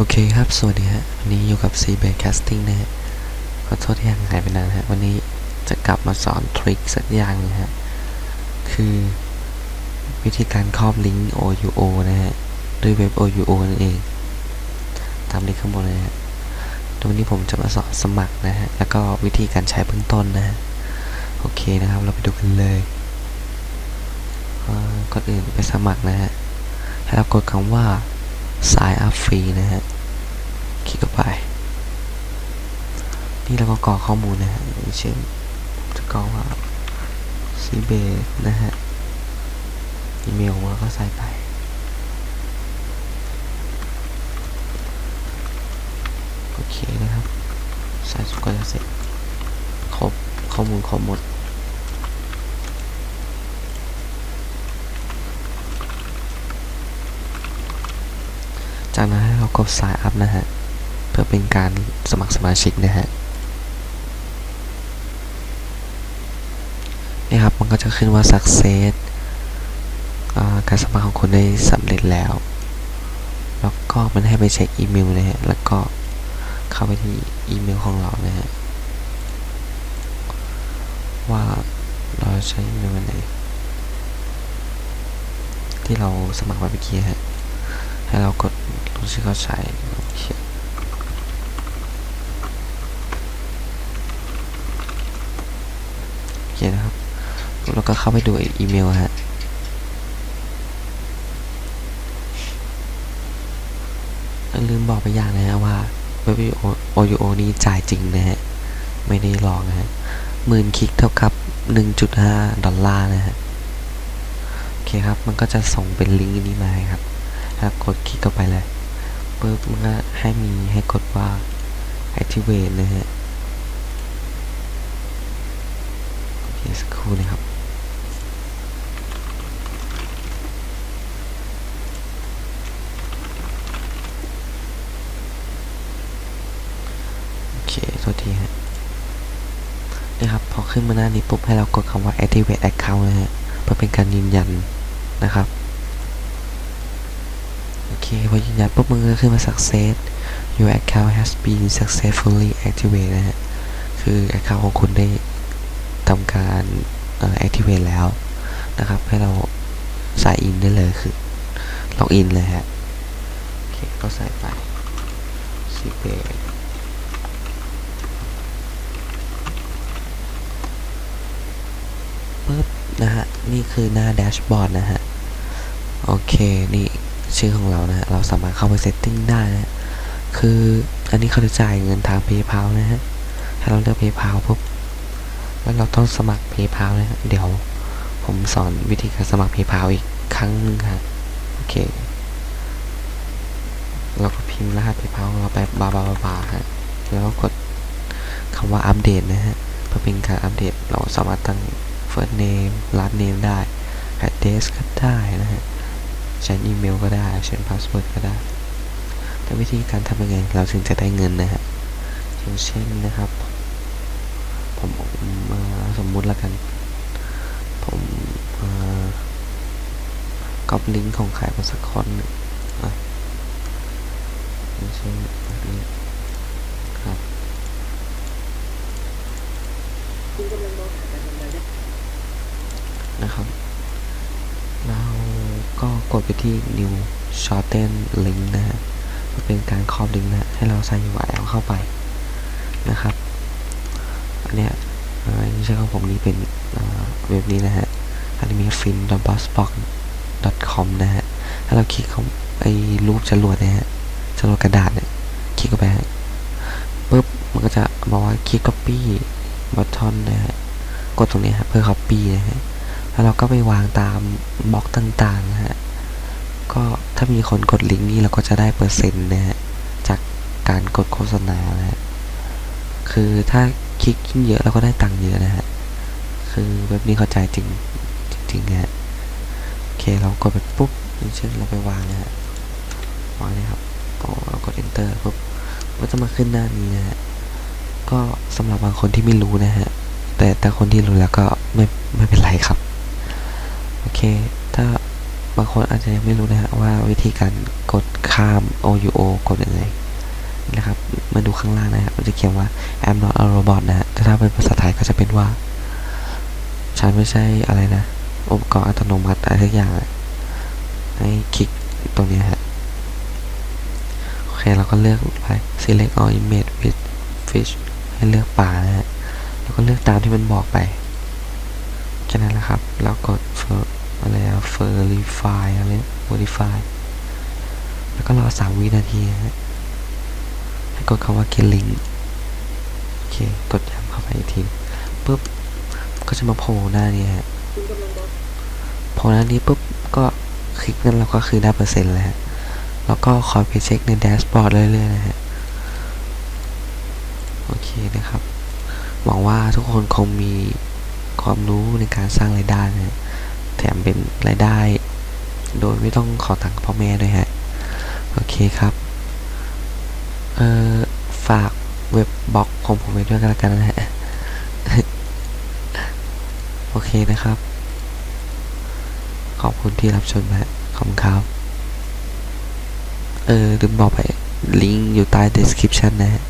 โอเคครับ สวัสดีฮะ วันนี้อยู่กับ c b a Casting นะฮะ ขอโทษที่ห่างหายไปนานฮะ วันนี้จะกลับมาสอนทริคสักอย่างนึงฮะ คือวิธีการครอบลิงก์ OUO นะฮะ ด้วยเว็บ OUO นั่นเอง ตามลิงก์ข้างบนเลยฮะแล้ววันนี้ผมจะมาสอนสมัครนะฮะ แล้วก็วิธีการใช้เบื้องต้นนะฮะ โอเคนะครับ เราไปดูกันเลยก่อนอื่นไปสมัครนะฮะ ให้เรากดคำว่า sign up free นะฮะ คลิกเข้าไป นี่เราก็กรอกข้อมูลนะฮะเช่นจะกรอกว่า c b a s นะฮะ อีเมลของเราก็ใส่ไปโอเคนะครับ ใส่สุดก็จะเสร็จ ครบข้อมูลครบหมด จากนั้นให้เรากด sign up นะฮะ เพื่อเป็นการสมัครสมาชิกนะฮะนี่ครับ มันก็จะขึ้นว่า success การสมัครของคุณได้สำเร็จแล้ว แล้วก็มันให้ไปเช็คอีเมลนะฮะ แล้วก็เข้าไปที่อีเมลของเรานะฮะ ว่าเราใช้อีเมลอันไหนที่เราสมัครไว้เมื่อกี้ฮะ ให้เรากดลงชื่เขาใช้เคโอเคนะครับแล้วก็เข้าไปดูอีเมลฮะลืมบอกไปอย่างนะฮะว่าเว็บโอยูโอนี้จ่ายจริงนะฮะ ไม่ได้หลอกนะฮะหมื่นคลิกเท่ากับ 1.5 ดอลลาร์นะฮะ โอเคครับ มันก็จะส่งเป็นลิงก์นี้มาครับ แล้วกดคลิกเข้าไปเลยปุ๊บมันก็ให้มีให้กดว่า activate นะฮะโอเคสักครู่นะครับโอเคโทษทีฮะนี่ครับพอขึ้นมาหน้านี้ปุ๊บให้เรากดคำว่า activate account นะฮะเพื่อเป็นการยืนยันนะครับ พอยืนยันปุ๊บมันก็ขึ้นมา success your account has been successfully activated นะฮะ คือ account ของคุณได้ทำการ activate แล้วนะครับ ให้เราใส่อินได้เลยคือล็อกอินเลยฮะ โอเค ก็ใส่ไปสิเบปึ๊บนะฮะ นี่คือหน้าแดชบอร์ดนะฮะ โอเค นี่ ชื่อของเรานะฮะเราสามารถเข้าไปเซตติ้งได้นะฮะคืออันนี้เขาจะจ่ายเงินทาง PayPal นะฮะถ้าเราเลือก PayPal ปุ๊บแล้วเราต้องสมัคร PayPal นะฮะเดี๋ยวผมสอนวิธีการสมัคร PayPal อีกครั้งหนึงครับโอเคเราก็พิมพ์รหัส PayPal ของเราไปบาบาบาบาฮะแล้วก็กดคำว่าอัปเดตนะฮะเพื่อเป็นการอัปเดตเราสามารถตั้ง first name last name ได้ address ก็ได้นะฮะ ใช้อีเมลก็ได้ใช้พาสเวิร์ดก็ได้ แต่วิธีการทำยังไงเราถึงจะได้เงินนะฮะอย่างเช่นนะครับ ผมสมมุติล้วกัน ผมก๊อปลิงก์ของใครมาสักคนหนึ่งอะเช่นแบบนี้ครับนะครับ ก็กดไปที่ new shorten link นะฮะเพื่อเป็นการครอบลิงก์นะ ให้เราใส่ URL เข้าไปนะครับ อันเนี้ยอ่าไม่ใช่ของผมนี่เป็นเว็บนี้นะฮะอันนี้มี fin b o s b o x com นะฮะ ถ้าเราคลิกเข้าไอ้รูปจรวดนะฮะจรวดกระดาษเนี่ยคลิกเข้าไปปุ๊บมันก็จะบอกว่าคลิก copy button นะฮะ กดตรงนี้ฮะเพื่อ copy นะฮะ แล้วเราก็ไปวางตามบล็อกต่างๆนะฮะ ก็ถ้ามีคนกดลิงก์นี้เราก็จะได้เปอร์เซ็นต์นะฮะ จากการกดโฆษณานะฮะ คือถ้าคลิกยิ่งเยอะเราก็ได้ตังค์เยอะนะฮะ คือเว็บนี้เข้าใจจริงจริงๆนะฮะ โอเคเรากดไปปุ๊บอย่างเช่นเราไปวางนะฮะ วางเนี่ยครับพอเรากด enter ปุ๊บมันก็จะมาขึ้นหน้านี้นะฮะ ก็สำหรับบางคนที่ไม่รู้นะฮะ แต่แต่คนที่รู้แล้วก็ไม่ไม่เป็นไรครับ เค ถ้าบางคนอาจจะยังไม่รู้นะฮะว่าวิธีการกดข้าม OUO กดยังไงนะครับ มาดูข้างล่างนะครับมันจะเขียนว่า I'm not a robot นะฮะแต่ถ้าเป็นภาษาไทยก็จะเป็นว่า ฉันไม่ใช่อะไรนะ อุปกรณ์อัตโนมัติอะไรทุกอย่าง ให้คลิกตรงนี้ฮะ โอเค เราก็เลือกไป select all image with fish ให้เลือกปลานะฮะ แล้วก็เลือกตามที่มันบอกไปแค่นั้นแหละครับ แล้วกด for อะไรอะ verify อะไร verify แล้วก็รอสามวินาทีนะฮะให้กดคำว่า get link โอเค กดย้ำเข้าไปอีกทีปุ๊บ ก็จะมาโผล่หน้านี้ฮะโผล่หน้านี้ปุ๊บ ก็คลิกนั้นเราก็คือได้เปอร์เซ็นต์แล้วฮะแล้วก็คอยไปเช็คในแดชบอร์ดเรื่อยๆนะฮะ โอเคนะครับ หวังว่าทุกคนคงมีความรู้ในการสร้างรายได้นะฮะ แถมเป็นรายได้ โดยไม่ต้องขอตังค์พ่อแม่ด้วยฮะ โอเคครับ เอ่อ ฝากเว็บบล็อกของผมไว้ด้วยกันแล้วกันนะฮะ โอเคนะครับ ขอบคุณที่รับชมนะฮะ ขอบคุณครับ เออลืมบอกไป ลิงก์อยู่ใต้ description นะฮะ